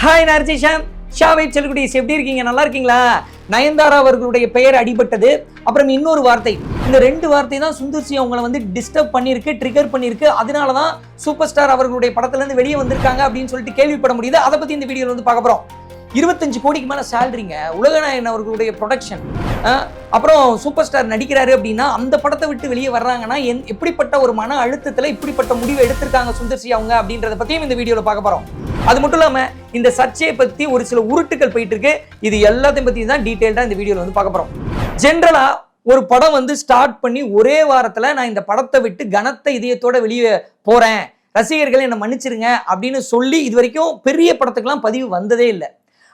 Hi நரசிஷாம் ஷாவை செல்குடிஸ் எப்படி இருக்கீங்க? நல்லா இருக்கீங்களா? நயன்தாரா அவர்களுடைய பெயர் அடிபட்டது. அப்புறம் இன்னொரு வார்த்தை. இந்த ரெண்டு வார்த்தை தான் சுந்தர் சி அவங்கள வந்து டிஸ்டர்ப் பண்ணியிருக்கு ட்ரிகர் பண்ணியிருக்கு. அதனால தான் சூப்பர் ஸ்டார் அவர்களுடைய படத்துலேருந்து வெளியே வந்திருக்காங்க அப்படின்னு சொல்லிட்டு கேள்விப்பட முடியுது. அதை பற்றி இந்த வீடியோவில் வந்து பார்க்க போகிறோம் இருபத்தஞ்சு கோடிக்கு மேலே சேலரிங்க உலகநாயகன் அவர்களுடைய ப்ரொடக்ஷன் அப்புறம் சூப்பர் ஸ்டார் நடிக்கிறாரு அப்படின்னா அந்த படத்தை விட்டு வெளியே வர்றாங்கன்னா என் எப்படிப்பட்ட ஒரு மன அழுத்தத்தில் இப்படிப்பட்ட முடிவை எடுத்திருக்காங்க சுந்தர்சி அவங்க அப்படின்றத பற்றியும் இந்த வீடியோவில் பார்க்க போகிறோம் அது மட்டும் இல்லாமல் இந்த சர்ச்சையை பற்றி ஒரு சில உருட்டுகள் போயிட்டு இருக்கு இது எல்லாத்தையும் பற்றி தான் டீட்டெயில்டாக இந்த வீடியோவில் வந்து பார்க்க போகிறோம் ஜென்ரலாக ஒரு படம் வந்து ஸ்டார்ட் பண்ணி ஒரே வாரத்தில் நான் இந்த படத்தை விட்டு கனத்த இதயத்தோட வெளியே போகிறேன் ரசிகர்கள் என்னை மன்னிச்சிருங்க அப்படின்னு சொல்லி இது வரைக்கும் பெரிய படத்துக்கெல்லாம் பதிவு வந்ததே இல்லை.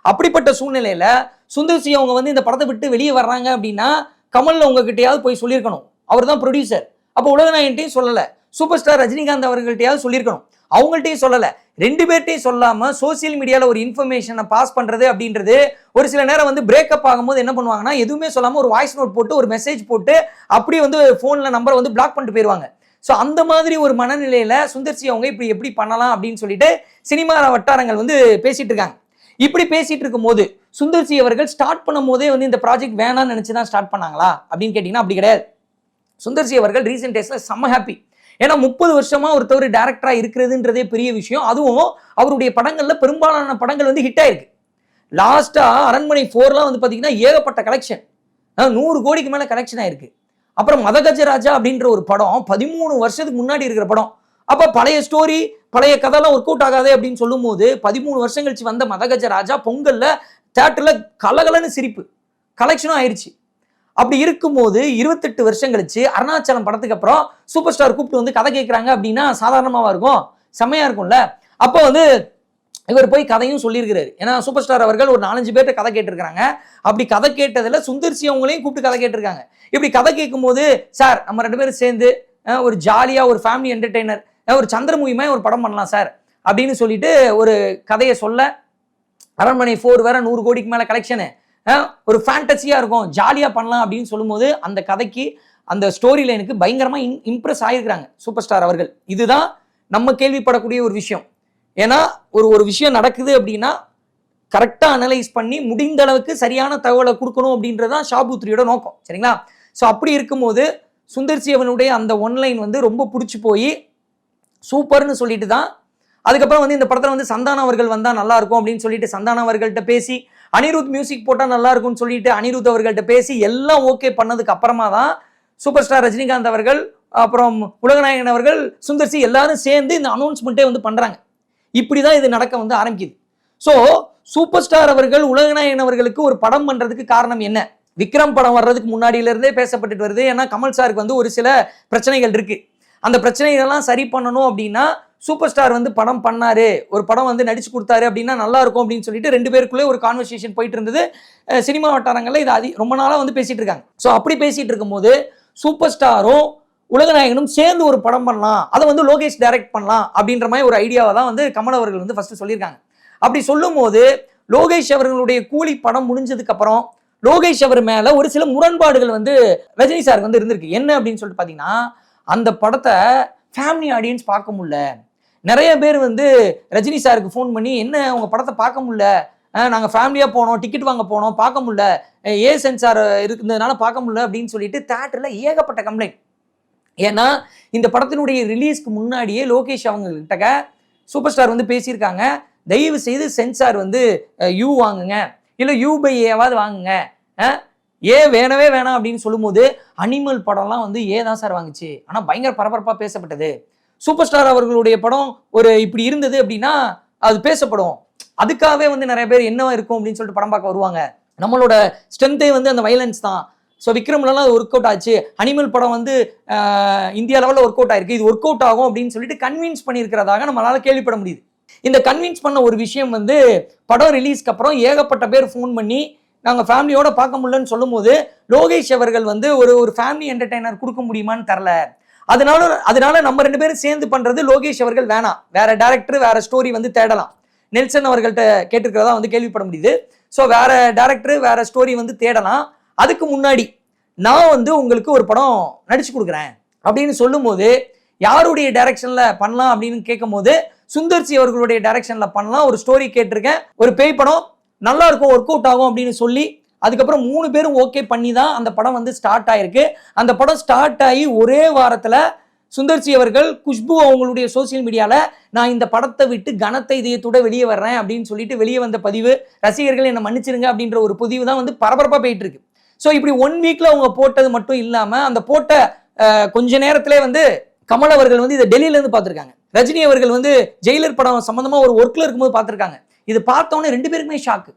அப்படிப்பட்ட சூழ்நிலையில சுந்தர் சி அவங்க வந்து இந்த படத்தை விட்டு வெளியே வர்றாங்க அப்படின்னா கமல் உங்ககிட்டயாவது போய் சொல்லியிருக்கணும். அவர் தான் ப்ரொடியூசர் அப்போ உலகநாயகிட்டையும் சொல்லலை. சூப்பர் ஸ்டார் ரஜினிகாந்த் அவர்கள்ட்டையாவது சொல்லியிருக்கணும். அவங்கள்ட்டையும் சொல்லலை. ரெண்டு பேர்ட்டையும் சொல்லாம சோசியல் மீடியாவில் ஒரு இன்ஃபர்மேஷனை பாஸ் பண்றது அப்படின்றது ஒரு சில நேரம் வந்து பிரேக்கப் ஆகும்போது என்ன பண்ணுவாங்கன்னா எதுவுமே சொல்லாம ஒரு வாய்ஸ் நோட் போட்டு ஒரு மெசேஜ் போட்டு அப்படியே வந்து ஃபோனில் நம்பரை வந்து பிளாக் பண்ணிட்டு போயிடுவாங்க ஸோ அந்த மாதிரி ஒரு மனநிலையில சுந்தர்சி அவங்க இப்படி எப்படி பண்ணலாம் அப்படின்னு சொல்லிட்டு சினிமா வட்டாரங்கள் வந்து பேசிட்டு இருக்காங்க. இப்படி பேசிட்டு இருக்கும்போது சுந்தர் சி அவர்கள் ஸ்டார்ட் பண்ணும் போதே வந்து இந்த ப்ராஜெக்ட் வேணாம்னு நினைச்சு தான் ஸ்டார்ட் பண்ணாங்களா? அப்படின்னு கேட்டிங்கன்னா அப்படி கிடையாது. சுந்தர் சி அவர்கள் ரீசெண்ட் டேஸ்ல செம்ம ஹாப்பி ஏன்னா முப்பது வருஷமா ஒருத்தவர் டேரக்டரா இருக்கிறதுன்றதே பெரிய விஷயம். அதுவும் அவருடைய படங்கள்ல பெரும்பாலான படங்கள் வந்து ஹிட் ஆயிருக்கு. லாஸ்டா அரண்மனை ஃபோர்லாம் வந்து பாத்தீங்கன்னா ஏகப்பட்ட கலெக்ஷன் நூறு கோடிக்கு மேல கலெக்ஷன் ஆயிருக்கு. அப்புறம் மதகஜராஜா அப்படின்ற ஒரு படம் பதிமூணு வருஷத்துக்கு முன்னாடி இருக்கிற படம். அப்போ பழைய ஸ்டோரி பழைய கதைலாம் ஒர்க் அவுட் ஆகாதே அப்படின்னு சொல்லும்போது பதிமூணு வருஷம் கழிச்சு வந்த மதகஜராஜா பொங்கல்ல தேட்டரில் கலகலன்னு சிரிப்பு. கலெக்ஷனும் ஆயிடுச்சு அப்படி இருக்கும்போது இருபத்தெட்டு வருஷம் கழிச்சு அருணாச்சலம் படத்துக்கு அப்புறம் சூப்பர் ஸ்டார் கூப்பிட்டு வந்து கதை கேட்குறாங்க அப்படின்னா சாதாரணமாக இருக்கும். செம்மையாக இருக்கும்ல. அப்போ வந்து இவர் போய் கதையும் சொல்லியிருக்கிறாரு. ஏன்னா சூப்பர் ஸ்டார் அவர்கள் ஒரு நாலஞ்சு பேர்கிட்ட கதை கேட்டிருக்கிறாங்க. அப்படி கதை கேட்டதில் சுந்தர் சி அவங்களையும் கூப்பிட்டு கதை கேட்டிருக்காங்க. இப்படி கதை கேட்கும்போது சார் நம்ம ரெண்டு பேரும் சேர்ந்து ஒரு ஜாலியாக ஒரு ஃபேமிலி என்டர்டெய்னர் ஒரு சந்திரமுகிமா ஒரு படம் பண்ணலாம் சார். அப்படின்னு சொல்லிட்டு ஒரு கதையை சொல்ல அரண்மனை ஃபோர் வேற நூறு கோடிக்கு மேலே கலெக்ஷனு ஒரு ஃபேண்டசியாக இருக்கும். ஜாலியாக பண்ணலாம் அப்படின்னு சொல்லும்போது அந்த கதைக்கு அந்த ஸ்டோரி லைனுக்கு பயங்கரமாக இம் இம்ப்ரெஸ் ஆகிருக்கிறாங்க சூப்பர் ஸ்டார் அவர்கள். இதுதான் நம்ம கேள்விப்படக்கூடிய ஒரு விஷயம். ஏன்னா ஒரு ஒரு விஷயம் நடக்குது அப்படின்னா கரெக்டாக அனலைஸ் பண்ணி முடிந்த அளவுக்கு சரியான தகவலை கொடுக்கணும் அப்படின்றது தான் ஷாபுத்ரியோட நோக்கம். சரிங்களா? ஸோ அப்படி இருக்கும்போது சுந்தர் சிவனுடைய அந்த ஒன்லைன் வந்து ரொம்ப பிடிச்சி போய் சூப்பர்னு சொல்லிட்டு தான். அதுக்கப்புறம் வந்து இந்த படத்தில் வந்து சந்தானம் அவர்கள் வந்தால் நல்லா இருக்கும் அப்படின்னு சொல்லிட்டு சந்தானம் அவர்கள்ட்ட பேசி அனிருத் மியூசிக் போட்டால் நல்லா இருக்கும்னு சொல்லிட்டு அனிருத் அவர்கள்ட்ட பேசி எல்லாம் ஓகே பண்ணதுக்கு அப்புறமா தான் சூப்பர் ஸ்டார் ரஜினிகாந்த் அவர்கள் அப்புறம் உலகநாயகன் அவர்கள் சுந்தர் சி எல்லாரும் சேர்ந்து இந்த அனௌன்ஸ்மெண்ட்டே வந்து பண்ணுறாங்க இப்படி தான் இது நடக்க வந்து ஆரம்பிக்குது. ஸோ சூப்பர் ஸ்டார் அவர்கள் உலகநாயகன் அவர்களுக்கு ஒரு படம் பண்ணுறதுக்கு காரணம் என்ன? விக்ரம் படம் வர்றதுக்கு முன்னாடியிலேருந்தே பேசப்பட்டுட்டு வருது. ஏன்னா கமல் சாருக்கு வந்து ஒரு சில பிரச்சனைகள் இருக்குது அந்த பிரச்சனைகள்லாம் சரி பண்ணணும் அப்படின்னா சூப்பர் ஸ்டார் வந்து படம் பண்ணாரு. ஒரு படம் வந்து நடிச்சு கொடுத்தாரு அப்படின்னா நல்லா இருக்கும் அப்படின்னு சொல்லிட்டு ரெண்டு பேருக்குள்ளே ஒரு கான்வர்சேஷன் போயிட்டு இருந்தது. சினிமா வட்டாரங்களில் இது அதி ரொம்ப நாளாக வந்து பேசிட்டு இருக்காங்க. ஸோ அப்படி பேசிட்டு இருக்கும்போது சூப்பர் ஸ்டாரும் உலகநாயகனும் சேர்ந்து ஒரு படம் பண்ணலாம். அதை வந்து லோகேஷ் டைரக்ட் பண்ணலாம் அப்படின்ற மாதிரி ஒரு ஐடியாவை தான் வந்து கமல் அவர்கள் வந்து ஃபஸ்ட்டு சொல்லியிருக்காங்க. அப்படி சொல்லும்போது லோகேஷ் அவர்களுடைய கூலி படம் முடிஞ்சதுக்கப்புறம் லோகேஷ் அவர் மேலே ஒரு சில முரண்பாடுகள் வந்து ரஜினி சாருக்கு வந்து இருந்திருக்கு. என்ன அப்படின்னு சொல்லிட்டு பார்த்தீங்கன்னா அந்த படத்தை ஃபேமிலி ஆடியன்ஸ் பார்க்க முடியல. நிறைய பேர் வந்து ரஜினி சாருக்கு ஃபோன் பண்ணி என்ன உங்கள் படத்தை பார்க்க முடியல? நாங்கள் ஃபேமிலியாக போனோம் டிக்கெட் வாங்க போனோம் பார்க்க முடியல. ஏ சென்சார் இருந்ததுனால பார்க்க முடியல அப்படின்னு சொல்லிட்டு தேட்டரில் ஏகப்பட்ட கம்ப்ளைண்ட் ஏன்னா இந்த படத்தினுடைய ரிலீஸ்க்கு முன்னாடியே லோகேஷ் அவங்கக்கிட்ட சூப்பர் ஸ்டார் வந்து பேசியிருக்காங்க. தயவு செய்து சென்சார் வந்து யூ வாங்குங்க. இல்லை யூ பை ஏவாவது வாங்குங்க. ஏன் வேணவே வேணாம் அப்படின்னு சொல்லும்போது அனிமல் படம்லாம் வந்து ஏ தான் சார் வாங்குச்சு? ஆனால் பயங்கர பரபரப்பாக பேசப்பட்டது. சூப்பர் ஸ்டார் அவர்களுடைய படம் ஒரு இப்படி இருந்தது அப்படின்னா அது பேசப்படும். அதுக்காகவே வந்து நிறைய பேர் என்ன இருக்கும் அப்படின்னு சொல்லிட்டு படம் பார்க்க வருவாங்க. நம்மளோட ஸ்ட்ரென்த்தே வந்து அந்த வைலன்ஸ் தான். ஸோ விக்ரம்லலாம் அது ஒர்க் அவுட் ஆச்சு. அனிமல் படம் வந்து இந்தியா லெவலில் ஒர்க் அவுட் ஆயிருக்கு. இது ஒர்க் அவுட் ஆகும் அப்படின்னு சொல்லிட்டு கன்வின்ஸ் பண்ணியிருக்கிறதாக நம்மளால் கேள்விப்பட முடியுது. இந்த கன்வின்ஸ் பண்ண ஒரு விஷயம் வந்து படம் ரிலீஸ்க்கு அப்புறம் ஏகப்பட்ட பேர் ஃபோன் பண்ணி நாங்கள் ஃபேமிலியோட பார்க்க முடியலன்னு சொல்லும்போது லோகேஷ் அவர்கள் வந்து ஒரு ஒரு ஃபேமிலி என்டர்டைனர் கொடுக்க முடியுமான்னு தரல. அதனால அதனால நம்ம ரெண்டு பேரும் சேர்ந்து பண்ணுறது லோகேஷ் அவர்கள் வேணாம் வேற டேரக்டர் வேற ஸ்டோரி வந்து தேடலாம். நெல்சன் அவர்கள்ட்ட கேட்டிருக்கிறதா வந்து கேள்விப்பட முடியுது. ஸோ வேற டேரக்டர் வேற ஸ்டோரி வந்து தேடலாம். அதுக்கு முன்னாடி நான் வந்து உங்களுக்கு ஒரு படம் நடிச்சு கொடுக்குறேன். அப்படின்னு சொல்லும்போது யாருடைய டைரக்ஷனில் பண்ணலாம் அப்படின்னு கேட்கும்போது சுந்தர்சி அவர்களுடைய டைரக்ஷனில் பண்ணலாம். ஒரு ஸ்டோரி கேட்டிருக்கேன். ஒரு பேய் படம் நல்லா இருக்கும் ஒர்க் அவுட் ஆகும் அப்படின்னு சொல்லி அதுக்கப்புறம் மூணு பேரும் ஓகே பண்ணி தான் அந்த படம் வந்து ஸ்டார்ட் ஆயிருக்கு. அந்த படம் ஸ்டார்ட் ஆகி ஒரே வாரத்தில் சுந்தர்சி அவர்கள் குஷ்பு அவங்களுடைய சோசியல் மீடியாவில் நான் இந்த படத்தை விட்டு கனத்தை இதயத்தோட வெளியே வர்றேன் அப்படின்னு சொல்லிட்டு வெளியே வந்த பதிவு ரசிகர்கள் என்னை மன்னிச்சிருங்க அப்படின்ற ஒரு பதிவு தான் வந்து பரபரப்பாக போயிட்டு இருக்கு. ஸோ இப்படி ஒன் வீக்கில் அவங்க போட்டது மட்டும் இல்லாமல் அந்த போட்ட கொஞ்ச நேரத்திலே வந்து கமல் அவர்கள் வந்து இதை டெல்லியிலேருந்து பார்த்துருக்காங்க. ரஜினி அவர்கள் வந்து ஜெயிலர் படம் சம்மந்தமாக ஒரு ஒர்க்கில் இருக்கும்போது பார்த்துருக்காங்க. இது பார்த்தோன்னே ரெண்டு பேருக்குமே ஷாக்கு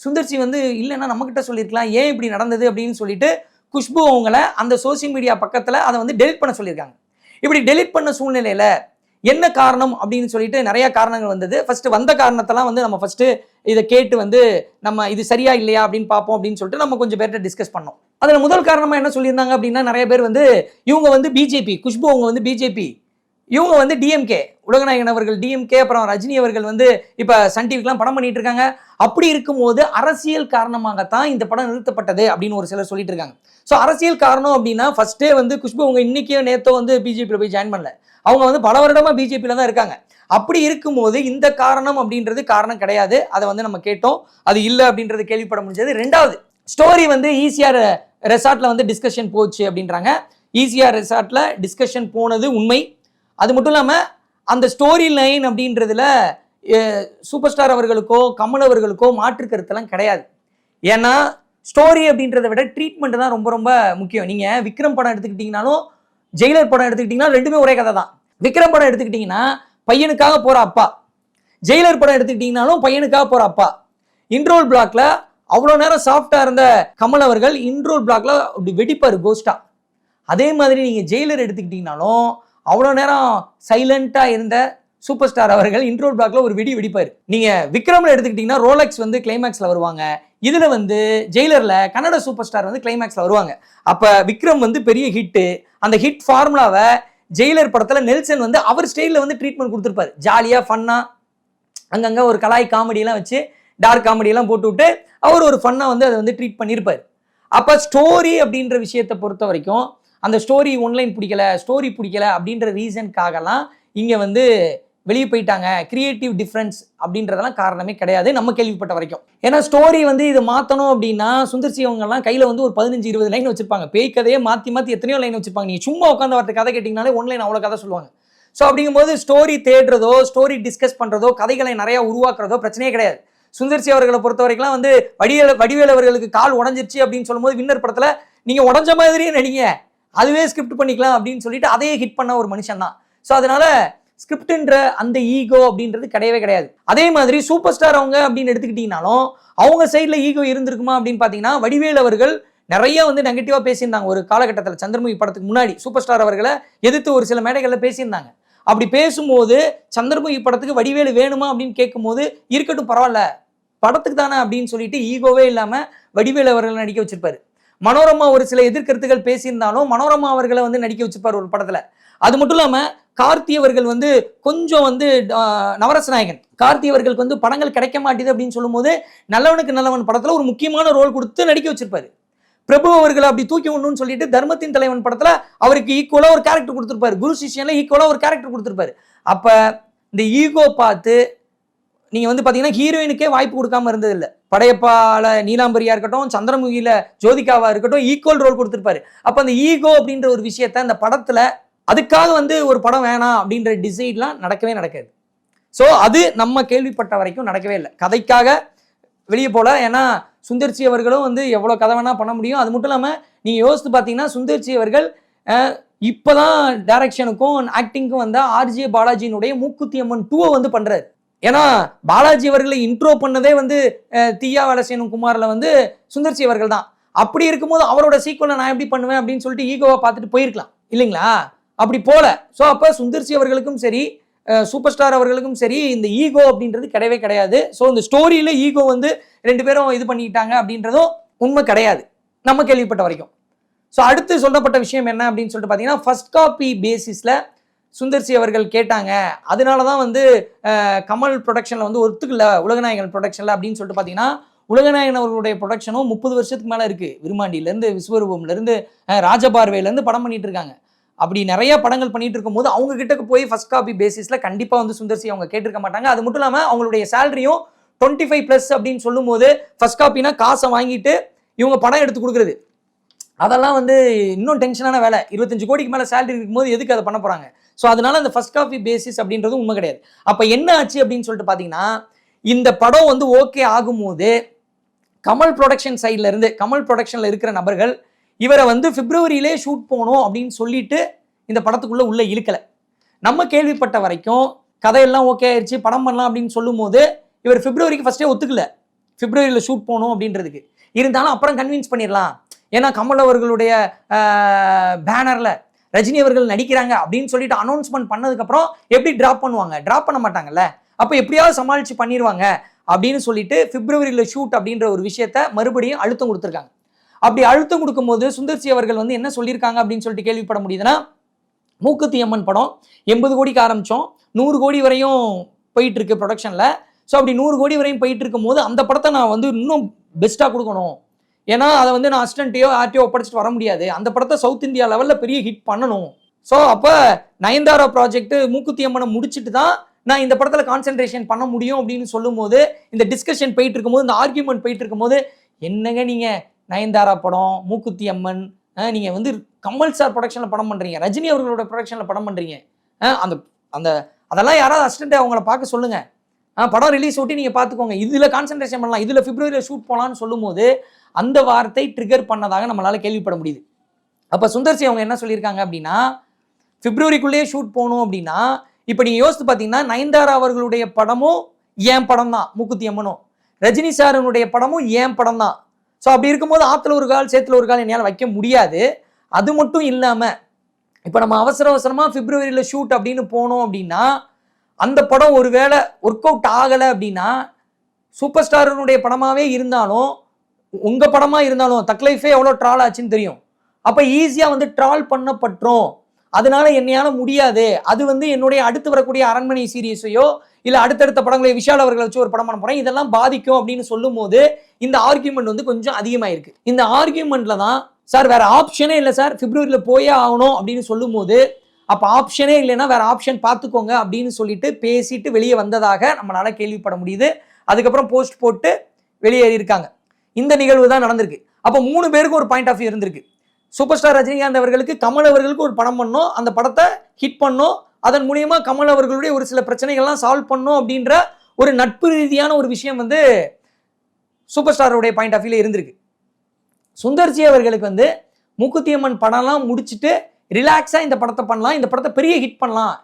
சுந்தர்சி வந்து இல்லைன்னா நம்மக்கிட்ட சொல்லியிருக்கலாம் ஏன் இப்படி நடந்தது? அப்படின்னு சொல்லிட்டு குஷ்பு அவங்கள அந்த சோசியல் மீடியா பக்கத்தில் அதை வந்து டெலிட் பண்ண சொல்லியிருக்காங்க. இப்படி டெலிட் பண்ண சூழ்நிலையில் என்ன காரணம் அப்படின்னு சொல்லிட்டு நிறைய காரணங்கள் வந்தது. ஃபர்ஸ்ட் வந்த காரணத்தெல்லாம் வந்து நம்ம ஃபர்ஸ்ட் இதை கேட்டு வந்து நம்ம இது சரியா இல்லையா அப்படின்னு பார்ப்போம் அப்படின்னு சொல்லிட்டு நம்ம கொஞ்சம் பேர்கிட்ட டிஸ்கஸ் பண்ணோம். அதில் முதல் காரணமாக என்ன சொல்லியிருந்தாங்க அப்படின்னா நிறைய பேர் வந்து இவங்க வந்து பிஜேபி குஷ்பு அவங்க வந்து பிஜேபி இவங்க வந்து டிஎம்கே உலகநாயகன் அவர்கள் டிஎம்கே அப்புறம் ரஜினி அவர்கள் வந்து இப்போ சன் டிவிக்கெலாம் படம் பண்ணிட்டு இருக்காங்க. அப்படி இருக்கும்போது அரசியல் காரணமாகத்தான் இந்த படம் நிறுத்தப்பட்டது அப்படின்னு ஒரு சிலர் சொல்லிட்டு இருக்காங்க. ஸோ அரசியல் காரணம் அப்படின்னா ஃபர்ஸ்டே வந்து குஷ்பு அவங்க இன்னைக்கோ நேத்தோ வந்து பிஜேபியில் போய் ஜாயின் பண்ணல. அவங்க வந்து பல வருடமாக பிஜேபியில் தான் இருக்காங்க. அப்படி இருக்கும்போது இந்த காரணம் அப்படின்றது காரணம் கிடையாது. அதை வந்து நம்ம கேட்டோம். அது இல்லை அப்படின்றது கேள்விப்பட முடிஞ்சது. ரெண்டாவது ஸ்டோரி வந்து ஈஸியாக ரெசார்ட்டில் வந்து டிஸ்கஷன் போச்சு அப்படின்றாங்க. ஈஸியாக ரெசார்ட்டில் டிஸ்கஷன் போனது உண்மை. அது மட்டும் இல்லாமல் அந்த ஸ்டோரி லைன் அப்படின்றதுல சூப்பர் ஸ்டார் அவர்களுக்கோ கமல் அவர்களுக்கோ மாற்று கருத்தெல்லாம் கிடையாது. ஏன்னா ஸ்டோரி அப்படின்றத விட ட்ரீட்மெண்ட் தான் ரொம்ப ரொம்ப முக்கியம். நீங்கள் விக்ரம் படம் எடுத்துக்கிட்டிங்கனாலும் ஜெயிலர் படம் எடுத்துக்கிட்டிங்கன்னா ரெண்டுமே ஒரே கதை தான். விக்ரம் படம் எடுத்துக்கிட்டிங்கன்னா பையனுக்காக போகிற அப்பா. ஜெயிலர் படம் எடுத்துக்கிட்டிங்கனாலும் பையனுக்காக போகிற அப்பா. இன்ட்ரோல் பிளாக்ல அவ்வளோ நேரம் சாஃப்டாக இருந்த கமல் அவர்கள் இன்ட்ரோல் பிளாக்ல அப்படி வெடிப்பார் கோஸ்டா அதே மாதிரி நீங்கள் ஜெயிலர் எடுத்துக்கிட்டிங்கனாலும் அவ்வளோ நேரம் சைலண்ட்டாக இருந்த சூப்பர் ஸ்டார் அவர்கள் இன்ட்ரோல் பிளாக்ல ஒரு வெடி வெடிப்பார். நீங்கள் விக்ரமில் எடுத்துக்கிட்டிங்கன்னா ரோலக்ஸ் வந்து கிளைமேக்ஸில் வருவாங்க. இதில் வந்து ஜெயிலரில் கன்னட சூப்பர் ஸ்டார் வந்து கிளைமேக்ஸ்ல வருவாங்க. அப்போ விக்ரம் வந்து பெரிய ஹிட்டு அந்த ஹிட் ஃபார்முலாவை ஜெயிலர் படத்தில் நெல்சன் வந்து அவர் ஸ்டைலில் வந்து ட்ரீட்மெண்ட் கொடுத்துருப்பாரு. ஜாலியாக ஃபன்னாக அங்கங்கே ஒரு கலாய் காமெடியெல்லாம் வச்சு டார்க் காமெடியெல்லாம் போட்டு விட்டு அவர் ஒரு ஃபன்னாக வந்து அதை வந்து ட்ரீட் பண்ணியிருப்பார் அப்போ ஸ்டோரி அப்படின்ற விஷயத்தை பொறுத்த வரைக்கும் அந்த ஸ்டோரி ஒன்லைன் பிடிக்கல ஸ்டோரி பிடிக்கல அப்படின்ற ரீசனுக்காகலாம் இங்கே வந்து வெளியே போயிட்டாங்க. கிரியேட்டிவ் டிஃப்ரென்ஸ் அப்படின்றதெல்லாம் காரணமே கிடையாது. நம்ம கேள்விப்பட்ட வரைக்கும். ஏன்னா ஸ்டோரி வந்து இது மாற்றணும் அப்படின்னா சுந்தர்சி சிவங்கள்லாம் கையில் வந்து ஒரு பதினஞ்சு இருபது லைன் வச்சிருப்பாங்க. பேய் கதையே மாற்றி மாற்றி எத்தனையோ லைன் வச்சிருப்பாங்க. நீங்கள் சும்மா உட்காந்து வரது கதை கேட்டிங்கனாலே ஒன்லைன் அவ்வளோ கதை சொல்லுவாங்க. ஸோ அப்படிங்கும்போது ஸ்டோரி தேடுறதோ ஸ்டோரி டிஸ்கஸ் பண்ணுறதோ கதைகளை நிறையா உருவாக்குறதோ பிரச்சனையே கிடையாது. சுந்தர்சி அவர்களை பொறுத்த வரைக்கும் வந்து வடிவேல வடிவேல் அவர்களுக்கு கால் உடஞ்சிருச்சு அப்படின்னு சொல்லும்போது வின்னர் படத்தில் நீங்கள் உடஞ்ச மாதிரியே நடிங்க. அதுவே ஸ்கிரிப்ட் பண்ணிக்கலாம் அப்படின்னு சொல்லிட்டு அதையே ஹிட் பண்ண ஒரு மனுஷன் தான் ஸோ அதனால ஸ்கிரிப்ட்ன்ற அந்த ஈகோ அப்படின்றது கிடையவே கிடையாது. அதே மாதிரி சூப்பர் ஸ்டார் அவங்க அப்படின்னு எடுத்துக்கிட்டீங்கனாலும் அவங்க சைடில் ஈகோ இருந்திருக்குமா அப்படின்னு பார்த்தீங்கன்னா வடிவேல் அவர்கள் நிறைய வந்து நெகட்டிவாக பேசியிருந்தாங்க. ஒரு காலகட்டத்தில் சந்திரமுகி படத்துக்கு முன்னாடி சூப்பர் ஸ்டார் அவர்களை எதிர்த்து ஒரு சில மேடைகளில் பேசியிருந்தாங்க. அப்படி பேசும்போது சந்திரமுகி படத்துக்கு வடிவேலு வேணுமா அப்படின்னு கேட்கும்போது இருக்கட்டும் பரவாயில்ல படத்துக்கு தானே அப்படின்னு சொல்லிட்டு ஈகோவே இல்லாமல் வடிவேலு அவர்களை நடிக்க வச்சிருப்பாரு. மனோரமா ஒரு சில எதிர்கருத்துகள் பேசியிருந்தாலும் மனோரமா அவர்களை வந்து நடிக்க வச்சுப்பார் ஒரு படத்துல. அது மட்டும் இல்லாம கார்த்தி அவர்கள் வந்து கொஞ்சம் வந்து நவரச நாயகன். கார்த்தி அவர்களுக்கு வந்து படங்கள் கிடைக்க மாட்டேது அப்படின்னு சொல்லும்போது நல்லவனுக்கு நல்லவன் படத்துல ஒரு முக்கியமான ரோல் கொடுத்து நடிக்க வச்சிருப்பாரு. பிரபு அவர்களை அப்படி தூக்கி விடணும்னு சொல்லிட்டு தர்மத்தின் தலைவன் படத்துல அவருக்கு ஈக்குவலா ஒரு கேரக்டர் கொடுத்துருப்பாரு. குரு சிஷ்யன்ல ஈக்குவலா ஒரு கேரக்டர் கொடுத்துருப்பாரு. அப்ப இந்த ஈகோ பார்த்து நீங்கள் வந்து பார்த்தீங்கன்னா ஹீரோயினுக்கே வாய்ப்பு கொடுக்காம இருந்தது படையப்பால நீலாம்பரியா இருக்கட்டும் சந்திரமுகியில ஜோதிகாவா இருக்கட்டும் ஈக்குவல் ரோல் கொடுத்துருப்பாரு. அப்போ அந்த ஈகோ அப்படின்ற ஒரு விஷயத்த அந்த படத்தில் அதுக்காக வந்து ஒரு படம் வேணாம் அப்படின்ற டிசைட்லாம் நடக்கவே நடக்காது. ஸோ அது நம்ம கேள்விப்பட்ட வரைக்கும் நடக்கவே இல்லை. கதைக்காக வெளியே போல ஏன்னா சுந்தர்சி அவர்களும் வந்து எவ்வளோ கதை வேணால் பண்ண முடியும். அது மட்டும் இல்லாமல் நீங்கள் யோசித்து பார்த்தீங்கன்னா சுந்தர்சி அவர்கள் இப்போ தான் டைரக்ஷனுக்கும் ஆக்டிங்க்கும் வந்த ஆர்ஜே பாலாஜியினுடைய மூக்குத்தி அம்மன் டூவை வந்து பண்ணுறாரு ஏன்னா பாலாஜி அவர்களை இன்ட்ரோ பண்ணதே வந்து தீயா வேலை செய்யணும் குமாரில் வந்து சுந்தர்சி அவர்கள் தான். அப்படி இருக்கும்போது அவரோட சீக்குவலை நான் எப்படி பண்ணுவேன் அப்படின்னு சொல்லிட்டு ஈகோவை பார்த்துட்டு போயிருக்கலாம். இல்லைங்களா? அப்படி போல. ஸோ அப்போ சுந்தர்சி அவர்களுக்கும் சரி சூப்பர் ஸ்டார் அவர்களுக்கும் சரி இந்த ஈகோ அப்படின்றது கிடையவே கிடையாது. ஸோ இந்த ஸ்டோரியில் ஈகோ வந்து ரெண்டு பேரும் இது பண்ணிக்கிட்டாங்க அப்படின்றதும் உண்மை கிடையாது. நம்ம கேள்விப்பட்ட வரைக்கும். ஸோ அடுத்து சொல்லப்பட்ட விஷயம் என்ன அப்படின்னு சொல்லிட்டு பார்த்தீங்கன்னா ஃபர்ஸ்ட் காப்பி பேசிஸில் சுந்தர்சி அவர்கள் கேட்டாங்க. அதனால தான் வந்து கமல் ப்ரொடக்ஷனில் வந்து ஒத்துக்கல உலகநாயகன் ப்ரொடக்ஷனில் அப்படின்னு சொல்லிட்டு பார்த்தீங்கன்னா உலகநாயகன் அவர்களுடைய ப்ரொடக்ஷனும் முப்பது வருஷத்துக்கு மேலே இருக்குது விருமாண்டியிலேருந்து விஸ்வரூபம்லேருந்து ராஜபார்வையிலேருந்து படம் பண்ணிட்டு இருக்காங்க. அப்படி நிறைய படங்கள் பண்ணிட்டு இருக்கும்போது அவங்க கிட்ட போய் ஃபர்ஸ்ட் காப்பி பேசிஸில் கண்டிப்பாக வந்து சுந்தர்சி அவங்க கேட்டிருக்க மாட்டாங்க. அது மட்டும் இல்லாமல் அவங்களுடைய சேலரியும் டுவெண்ட்டி ஃபைவ் ப்ளஸ் அப்படின்னு சொல்லும்போது ஃபர்ஸ்ட் காப்பினா காசை வாங்கிட்டு இவங்க படம் எடுத்து கொடுக்குறது. அதெல்லாம் வந்து இன்னும் டென்ஷனான வேலை. இருபத்தஞ்சு கோடிக்கு மேலே சேலரி இருக்கும்போது எதுக்கு அதை பண்ண போகிறாங்க ஸோ அதனால அந்த ஃபர்ஸ்ட் காஃபி பேசிஸ் அப்படின்றது உண்மை கிடையாது. அப்போ என்ன ஆச்சு அப்படின்னு சொல்லிட்டு பார்த்தீங்கன்னா இந்த படம் வந்து ஓகே ஆகும்போது கமல் ப்ரொடக்ஷன் சைடில் இருந்து கமல் ப்ரொடக்ஷனில் இருக்கிற நபர்கள் இவரை வந்து பிப்ரவரியிலே ஷூட் போகணும் அப்படின்னு சொல்லிட்டு இந்த படத்துக்குள்ளே உள்ளே இழுக்கலை. நம்ம கேள்விப்பட்ட வரைக்கும் கதையெல்லாம் ஓகே ஆயிடுச்சு படம் பண்ணலாம் அப்படின்னு சொல்லும்போது இவர் பிப்ரவரிக்கு ஃபஸ்ட்டே ஒத்துக்கல. பிப்ரவரியில் ஷூட் போகணும் அப்படின்றதுக்கு. இருந்தாலும் அப்புறம் கன்வின்ஸ் பண்ணிடலாம் ஏன்னா கமல் அவர்களுடைய பேனரில் ரஜினி அவர்கள் நடிக்கிறாங்க அப்படின்னு சொல்லிட்டு அனௌன்ஸ்மெண்ட் பண்ணதுக்கப்புறம் எப்படி ட்ராப் பண்ணுவாங்க? ட்ராப் பண்ண மாட்டாங்கல்ல? அப்போ எப்படியாவது சமாளித்து பண்ணிடுவாங்க அப்படின்னு சொல்லிட்டு பிப்ரவரியில் ஷூட் அப்படின்ற ஒரு விஷயத்த மறுபடியும் அழுத்தம் கொடுத்துருக்காங்க. அப்படி அழுத்தம் கொடுக்கும்போது சுந்தர்சி அவர்கள் வந்து என்ன சொல்லியிருக்காங்க அப்படின்னு சொல்லிட்டு கேள்விப்பட முடியுதுன்னா மூக்குத்தி அம்மன் படம் எண்பது கோடிக்கு ஆரம்பித்தோம் நூறு கோடி வரையும் போயிட்டுருக்கு ப்ரொடக்ஷனில் ஸோ அப்படி நூறு கோடி வரையும் போயிட்டு இருக்கும்போது அந்த படத்தை நான் வந்து இன்னும் பெஸ்ட்டாக கொடுக்கணும். ஏன்னா அதை வந்து நான் அசிஸ்டன்ட்டையோ ஆர்டியோ ஒப்படைச்சிட்டு வர முடியாது. அந்த படத்தை சவுத் இந்தியா லெவலில் பெரிய ஹிட் பண்ணணும். ஸோ அப்போ நயன்தாரா ப்ராஜெக்ட் மூக்குத்தி அம்மனை முடிச்சுட்டு தான் நான் இந்த படத்தில் கான்சென்ட்ரேஷன் பண்ண முடியும் அப்படின்னு சொல்லும்போது இந்த டிஸ்கஷன் போயிட்டு இருக்கும்போது இந்த ஆர்கியூமெண்ட் போயிட்டு இருக்கும்போது என்னங்க நீங்கள் நயன்தாரா படம் மூக்குத்தி அம்மன் நீங்கள் வந்து கமல் சார் ப்ரொடக்ஷனில் படம் பண்ணுறீங்க ரஜினி அவர்களோட ப்ரொடக்ஷனில் படம் பண்ணுறீங்க அந்த அந்த அதெல்லாம் யாராவது அசிஸ்டண்ட்டை அவங்கள பார்க்க சொல்லுங்கள் படம் ரிலீஸ் ஓட்டி நீங்கள் பார்த்துக்கோங்க. இதில் கான்சென்ட்ரேஷன் பண்ணலாம். இதில் பிப்ரவரியில் ஷூட் போகலான்னு சொல்லும்போது அந்த வார்த்தை ட்ரிகர் பண்ணதாக நம்மளால் கேள்விப்பட முடியுது. அப்போ சுந்தர்சி அவங்க என்ன சொல்லியிருக்காங்க அப்படின்னா பிப்ரவரிக்குள்ளேயே ஷூட் போகணும் அப்படின்னா இப்போ நீங்கள் யோசித்து பார்த்தீங்கன்னா நயன்தாரா அவர்களுடைய படமும் ஏன் படம் தான் மூக்குத்தி அம்மனும் ரஜினி சாரனுடைய படமும் ஏன் படம் தான் ஸோ அப்படி இருக்கும்போது ஆற்றுல ஒரு கால் சேத்துல ஒரு கால் என்னால் வைக்க முடியாது. அது மட்டும் இல்லாமல் இப்போ நம்ம அவசர அவசரமாக பிப்ரவரியில் ஷூட் அப்படின்னு போனோம் அப்படின்னா அந்த படம் ஒருவேளை ஒர்க் அவுட் ஆகலை அப்படின்னா சூப்பர் ஸ்டாரனுடைய படமாகவே இருந்தாலும் உங்கள் படமாக இருந்தாலும் தக்லைஃபே எவ்வளோ ட்ரால் ஆச்சுன்னு தெரியும். அப்போ ஈஸியாக வந்து ட்ரால் பண்ணப்பட்டோம். அதனால என்னையால முடியாது. அது வந்து என்னுடைய அடுத்து வரக்கூடிய அரண்மனை சீரியஸையோ இல்லை அடுத்தடுத்த படங்களை விஷால் அவர்களை வச்சு ஒரு படம் பண்ண போகிறேன் இதெல்லாம் பாதிக்கும் அப்படின்னு சொல்லும்போது இந்த ஆர்கியூமெண்ட் வந்து கொஞ்சம் அதிகமாயிருக்கு. இந்த ஆர்கியூமெண்ட்ல தான் சார் வேற ஆப்ஷனே இல்லை சார். பிப்ரவரியில் போயே ஆகணும் அப்படின்னு சொல்லும்போது அப்போ ஆப்ஷனே இல்லைன்னா வேற ஆப்ஷன் பார்த்துக்கோங்க அப்படின்னு சொல்லிட்டு பேசிட்டு வெளியே வந்ததாக நம்மளால கேள்விப்பட முடியுது. அதுக்கப்புறம் போஸ்ட் போட்டு வெளியேறி இருக்காங்க இந்த நிகழ்வு தான் நடந்திருக்கு. அப்போ மூணு பேருக்கு ஒரு பாயிண்ட் ஆஃப் வியூ இருந்திருக்கு. சூப்பர் ஸ்டார் ரஜினிகாந்த் அவர்களுக்கு கமல் அவர்களுக்கு ஒரு படம் பண்ணோம். அந்த படத்தை ஹிட் பண்ணோம். அதன் மூலியமா கமல் அவர்களுடைய ஒரு சில பிரச்சனைகள்லாம் சால்வ் பண்ணோம் அப்படின்ற ஒரு நட்பு ரீதியான ஒரு விஷயம் வந்து சூப்பர் ஸ்டாரோடைய பாயிண்ட் ஆஃப் வியூல இருந்திருக்கு. சுந்தர்ஜி அவர்களுக்கு வந்து மூக்குத்தியம்மன் படம்லாம் முடிச்சுட்டு ரிலாக்ஸாக இந்த படத்தை பண்ணலாம். இந்த படத்தை பெரிய ஹிட் பண்ணலாம்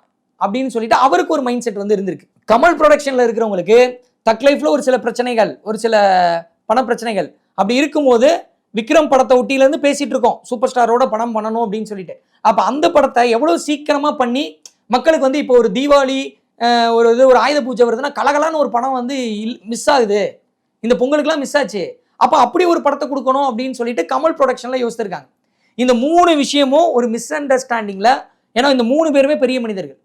அப்படின்னு சொல்லிட்டு அவருக்கு ஒரு மைண்ட் செட் வந்து இருந்திருக்கு. கமல் ப்ரொடக்ஷனில் இருக்கிறவங்களுக்கு தக் லைஃப்பில் ஒரு சில பிரச்சனைகள் ஒரு சில பண பிரச்சனைகள் அப்படி இருக்கும்போது விக்ரம் படத்தை ஒட்டியிலேருந்து பேசிகிட்டு இருக்கோம். சூப்பர் ஸ்டாரோட படம் பண்ணணும் அப்படின்னு சொல்லிட்டு. அப்போ அந்த படத்தை எவ்வளோ சீக்கிரமாக பண்ணி மக்களுக்கு வந்து இப்போ ஒரு தீபாவளி ஒரு இது ஒரு ஆயுத பூஜை வருதுன்னா கலகலான்னு ஒரு படம் வந்து மிஸ் ஆகுது. இந்த பொங்கலுக்குலாம் மிஸ் ஆச்சு. அப்போ அப்படி ஒரு படத்தை கொடுக்கணும் அப்படின்னு சொல்லிட்டு கமல் ப்ரொடக்ஷனில் யோசிச்சிருக்காங்க இந்த மூணு விஷயமும் ஒரு மிஸ் அண்டர்ஸ்டாண்டிங்கில் ஏன்னா இந்த மூணு பேருமே பெரிய மனிதர்கள்.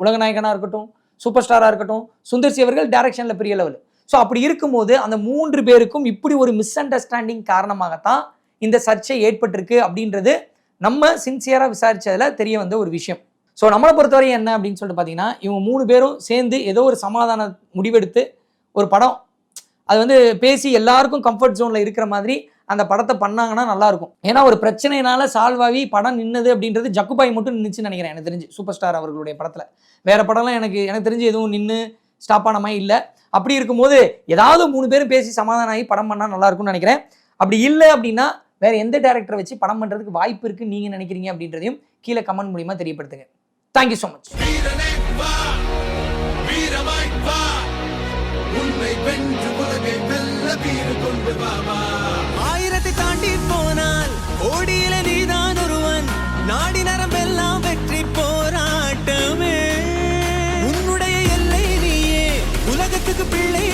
உலகநாயகனாக இருக்கட்டும் சூப்பர் ஸ்டாராக இருக்கட்டும் சுந்தர்சி அவர்கள் டேரக்ஷனில் பெரிய லெவல் ஸோ அப்படி இருக்கும்போது அந்த மூன்று பேருக்கும் இப்படி ஒரு மிஸ் அண்டர்ஸ்டாண்டிங் காரணமாகத்தான் இந்த சர்ச்சை ஏற்பட்டிருக்கு அப்படின்றது நம்ம சின்சியராக விசாரித்ததில் தெரிய வந்த ஒரு விஷயம். ஸோ நம்மளை பொறுத்தவரை என்ன அப்படின்னு சொல்லிட்டு பார்த்தீங்கன்னா இவங்க மூணு பேரும் சேர்ந்து ஏதோ ஒரு சமாதான முடிவெடுத்து ஒரு படம் அது வந்து பேசி எல்லாருக்கும் கம்ஃபர்ட் ஜோனில் இருக்கிற மாதிரி அந்த படத்தை பண்ணாங்கன்னா நல்லாயிருக்கும். ஏன்னா ஒரு பிரச்சனைனால சால்வ் ஆகி படம் நின்னது அப்படின்றது ஜக்குபாய் மட்டும் நின்றுச்சுன்னு நினைக்கிறேன் எனக்கு தெரிஞ்சு. சூப்பர் ஸ்டார் அவர்களுடைய படத்தில். வேறு படம்லாம் எனக்கு எனக்கு தெரிஞ்சு எதுவும் நின்று ஸ்டாப் ஆனமா இல்லை. அப்படி இருக்கும்போது ஏதாவது மூணு பேரும் பேசி சமாதானம் ஆகி படம் பண்ணால் நல்லா இருக்கும்னு நினைக்கிறேன். அப்படி இல்லை அப்படின்னா வேற எந்த டேரக்டரை வச்சு படம் பண்ணுறதுக்கு வாய்ப்பு இருக்குன்னு நீங்கள் நினைக்கிறீங்க அப்படின்றதையும் கீழே கமெண்ட் மூலியமாக தெரியப்படுத்துங்க. தேங்க்யூ ஸோ மச் ஆயிரத்தை தாண்டி போனால் ஓடியில் வீட்டுக்கு பிள்ளை